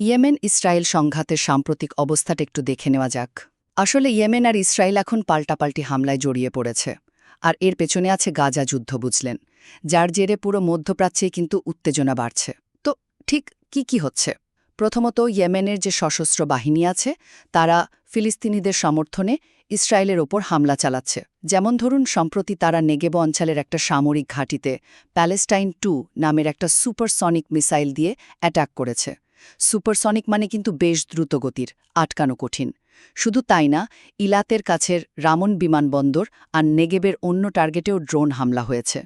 Yemen Israel সংঘাতের সাম্প্রতিক অবস্থাটা একটু দেখে নেওয়া যাক। আসলে ইয়েমেন আর ইসরায়েল এখন পাল্টাপাল্টি হামলায় জড়িয়ে পড়েছে। আর এর পেছনে আছে গাজা যুদ্ধ, বুঝলেন? যার জেরে পুরো মধ্যপ্রাচ্যে কিন্তু উত্তেজনা বাড়ছে। তো ঠিক কি কি হচ্ছে? প্রথমত, ইয়েমেনের যে সশস্ত্র বাহিনী আছে, তারা ফিলিস্তিনিদের সমর্থনে ইসরায়েলের ওপর হামলা চালাচ্ছে। যেমন ধরুন, সম্প্রতি তারা নেগেব অঞ্চলের একটা সামরিক ঘাঁটিতে প্যালেস্টাইন টু নামের একটা সুপারসনিক মিসাইল দিয়ে অ্যাটাক করেছে। সুপারসনিক মানে কিন্তু বেশ দ্রুত গতির, আটকানো কঠিন। শুধু তাই না, ইলাতের কাছের রামন বিমানবন্দর আর নেগেবের অন্য টার্গেটেও ড্রোন হামলা হয়েছে।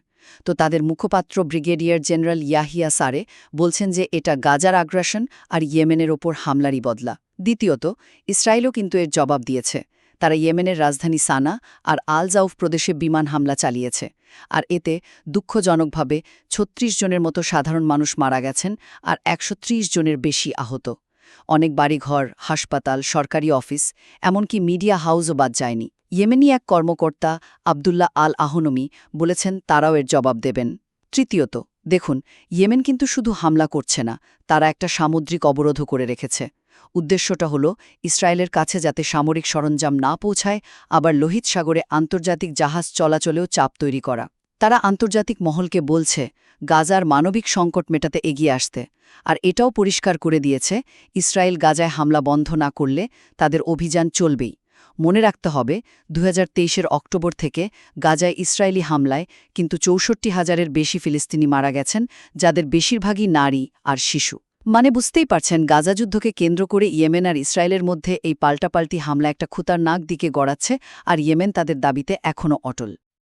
তো তাদের মুখপাত্র ব্রিগেডিয়ার জেনারেল ইয়াহিয়া সারে বলছেন যে এটা গাজার আগ্রাসন আর ইয়েমেনের ওপর হামলারই বদলা। দ্বিতীয়ত, ইসরায়েলও কিন্তু এর জবাব দিয়েছে। তারা ইয়েমেনের রাজধানী সানা আর আল জাউফ প্রদেশে বিমান হামলা চালিয়েছে। আর এতে দুঃখজনকভাবে ৩৬ জনের মতো সাধারণ মানুষ মারা গেছেন আর ১৩০ জনের বেশি আহত। অনেক বাড়িঘর, হাসপাতাল, সরকারি অফিস, এমনকি মিডিয়া হাউসও বাদ যায়নি। ইয়েমেনি এক কর্মকর্তা আবদুল্লাহ আল আহনমি বলেছেন তারাও এর জবাব দেবেন। তৃতীয়ত দেখুন, ইয়েমেন কিন্তু শুধু হামলা করছে না, তারা একটা সামুদ্রিক অবরোধও করে রেখেছে। উদ্দেশ্যটা হল, ইসরায়েলের কাছে যাতে সামরিক সরঞ্জাম না পৌঁছায়, আবার লোহিত সাগরে আন্তর্জাতিক জাহাজ চলাচলেও চাপ তৈরি করা। তারা আন্তর্জাতিক মহলকে বলছে, গাজার মানবিক সংকট মেটাতে এগিয়ে আসতে। আর এটাও পরিষ্কার করে দিয়েছে, ইসরায়েল গাজায় হামলা বন্ধ না করলে তাদের অভিযান চলবেই। মনে রাখতে হবে দু হাজার অক্টোবর থেকে গাজায় ইসরায়েলি হামলায় কিন্তু চৌষট্টি হাজারের বেশি ফিলিস্তিনি মারা গেছেন, যাদের বেশিরভাগই নারী আর শিশু। মানে বুঝতেই পারছেন, গাজা যুদ্ধকে কেন্দ্র করে ইয়েমেন আর ইসরায়েলের মধ্যে এই পাল্টাপাল্টি হামলা একটা খুতার নাক দিকে গড়াচ্ছে, আর ইয়েমেন তাদের দাবিতে এখনও অটল।